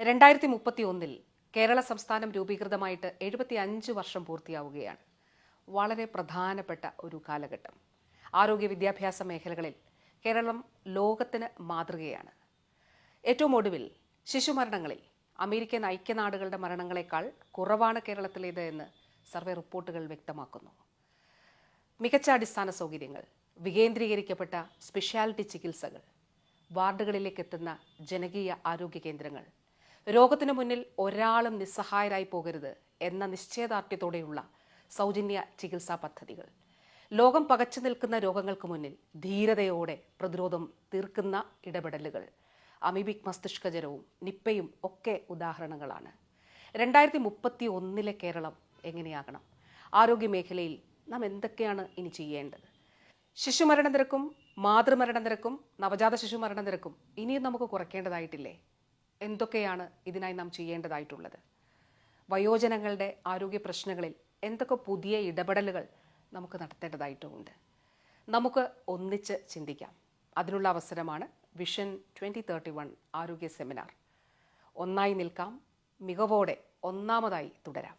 രണ്ടായിരത്തി മുപ്പത്തി ഒന്നിൽ കേരള സംസ്ഥാനം രൂപീകൃതമായിട്ട് എഴുപത്തി അഞ്ച് വർഷം പൂർത്തിയാവുകയാണ്. വളരെ പ്രധാനപ്പെട്ട ഒരു കാലഘട്ടം. ആരോഗ്യ വിദ്യാഭ്യാസ മേഖലകളിൽ കേരളം ലോകത്തിന് മാതൃകയാണ്. ഏറ്റവും ഒടുവിൽ ശിശുമരണങ്ങളിൽ അമേരിക്കൻ ഐക്യനാടുകളുടെ മരണങ്ങളെക്കാൾ കുറവാണ് കേരളത്തിലേത് എന്ന് സർവേ റിപ്പോർട്ടുകൾ വ്യക്തമാക്കുന്നു. മികച്ച അടിസ്ഥാന സൗകര്യങ്ങൾ വികേന്ദ്രീകരിക്കപ്പെട്ട സ്പെഷ്യാലിറ്റി ചികിത്സകൾ വാർഡുകളിലേക്ക് എത്തുന്ന ജനകീയ ആരോഗ്യ കേന്ദ്രങ്ങൾ രോഗത്തിനു മുന്നിൽ ഒരാളും നിസ്സഹായരായി പോകരുത് എന്ന നിശ്ചയദാർഢ്യത്തോടെയുള്ള സൗജന്യ ചികിത്സാ പദ്ധതികൾ. ലോകം പകച്ചു നിൽക്കുന്ന രോഗങ്ങൾക്ക് മുന്നിൽ ധീരതയോടെ പ്രതിരോധം തീർക്കുന്ന ഇടപെടലുകൾ. അമീബിക് മസ്തിഷ്കജരവും നിപ്പയും ഒക്കെ ഉദാഹരണങ്ങളാണ്. രണ്ടായിരത്തി മുപ്പത്തി ഒന്നിലെ കേരളം എങ്ങനെയാകണം? ആരോഗ്യമേഖലയിൽ നാം എന്തൊക്കെയാണ് ഇനി ചെയ്യേണ്ടത്? ശിശുമരണ നിരക്കും മാതൃമരണ നിരക്കും നവജാത ശിശുമരണ നിരക്കും ഇനിയും നമുക്ക് കുറയ്ക്കേണ്ടതായിട്ടില്ലേ? എന്തൊക്കെയാണ് ഇതിനായി നാം ചെയ്യേണ്ടതായിട്ടുള്ളത്? വയോജനങ്ങളുടെ ആരോഗ്യ പ്രശ്നങ്ങളിൽ എന്തൊക്കെ പുതിയ ഇടപെടലുകൾ നമുക്ക് നടത്തേണ്ടതായിട്ടുമുണ്ട് നമുക്ക് ഒന്നിച്ച് ചിന്തിക്കാം. അതിനുള്ള അവസരമാണ് വിഷൻ ട്വന്റി തേർട്ടി വൺ ആരോഗ്യ സെമിനാർ. ഒന്നായി നിൽക്കാം മികവോടെ ഒന്നാമതായി തുടരാം.